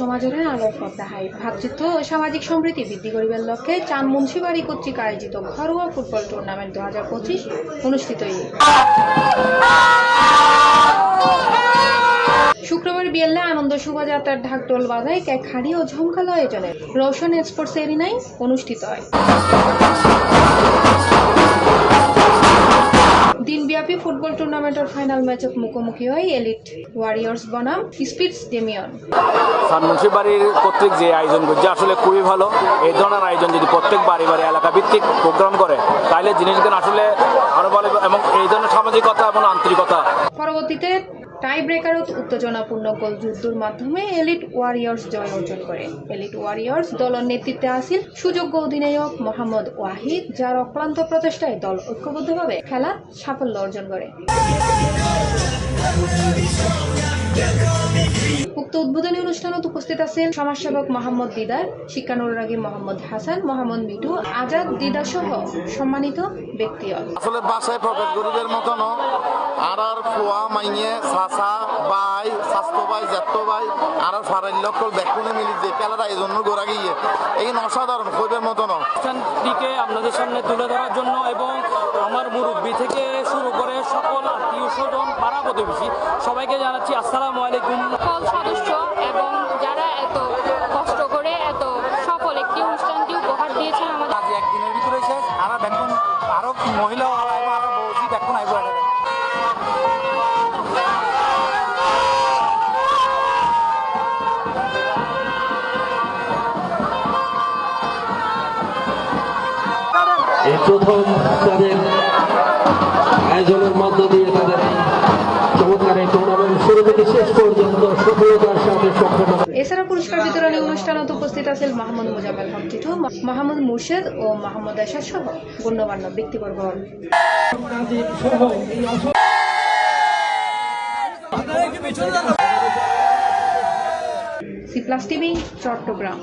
সমাজের আলোর পর্দা হাই সামাজিক সম্প্রীতি বৃদ্ধি করিবার লক্ষ্যে চান মুন্সিবাড়ি কর্তৃক আয়োজিত ঘরোয়া ফুটবল টুর্নামেন্ট দু হাজার পঁচিশ অনুষ্ঠিত শুক্রবার বিয়েলে আনন্দ শোভাযাত্রার ঢাকঢোল বাজায় কেক হাড়ি ও ঝমকালো আয়োজনে রোশন স্পোর্টস এরিনায় অনুষ্ঠিত হয়। ফুটবল টুর্নামেন্টের ফাইনাল ম্যাচত মুখোমুখি হয় এলিট ওয়ারিয়র্স বনাম স্পিডস ডেমিয়ন সানমুন্সি বাড়ির কর্তৃক যে আয়োজন করছে আসলে খুবই ভালো। এই ধরনের আয়োজন যদি প্রত্যেক বাড়ি বাড়ি এলাকা ভিত্তিক প্রোগ্রাম করে তাহলে জিনিসগুলো আসলে আরও ভালো এবং এই ধরনের সামাজিকতা এবং আন্তরিকতা পরবর্তীতে টাই ব্রেকারত উত্তেজনাপূর্ণ গোল যুদ্ধের মাধ্যমে এলিট ওয়ারিয়র্স জয় অর্জন করে। এলিট ওয়ারিয়র্স দলের নেতৃত্বে আসিল সুযোগ্য অধিনায়ক মোহাম্মদ ওয়াহিদ, যার অক্লান্ত প্রচেষ্টায় দল ঐক্যবদ্ধভাবে খেলা সাফল্য অর্জন করে। উক্ত উদ্বোধনী অনুষ্ঠানত উপস্থিত আছেন সমাজসেবক মোহাম্মদ দিদার, শিক্ষানুরাগী মোহাম্মদ হাসান, মোহাম্মদ মিটু আজাদ দিদা সহ সম্মানিত ব্যক্তিগণ আসলে বাসায় প্রকাশ গরিবের মতন আর আর ফোয়া মাইয়ে সাসা বাই স্বাস্থ্য ভাই জ্যাঠো ভাই আর লক্ষ ব্যাকুনে মিলি যে খেলাটা এই জন্য গোড়া গিয়ে এই অসাধারণ কইবের মতন অনুষ্ঠানটিকে আপনাদের সামনে তুলে ধরার জন্য এবং আমার মুরব্বী থেকে শুরু করে সকল আত্মীয় স্বজন পাড়া প্রতিবেশী সবাইকে জানাচ্ছি আসসালামু আলাইকুম। সদস্য এবং যারা এত কষ্ট করে এত সফল একটি অনুষ্ঠানটি উপহার দিয়েছেন আমাদের আজ একদিনের ভিতরে শেষ। আর দেখুন আরও মহিলা আর বৌজি দেখুন আইব এই প্রথম তাদের আয়োজনের মধ্য দিয়ে তাদের চমৎকার এই টুর্নামেন্ট শুরু থেকে শেষ পর্যন্ত সফলতার সাথে এছাড়া পুরস্কার বিতরণী অনুষ্ঠানত উপস্থিত আছেন মাহমুদ মুজাম্মেল হক টিটু, মাহমুদ মুর্শেদ ও মাহমুদ এরশাদ সহ গণ্যমান্য ব্যক্তিবর্গ। C plus TV, Chattogram.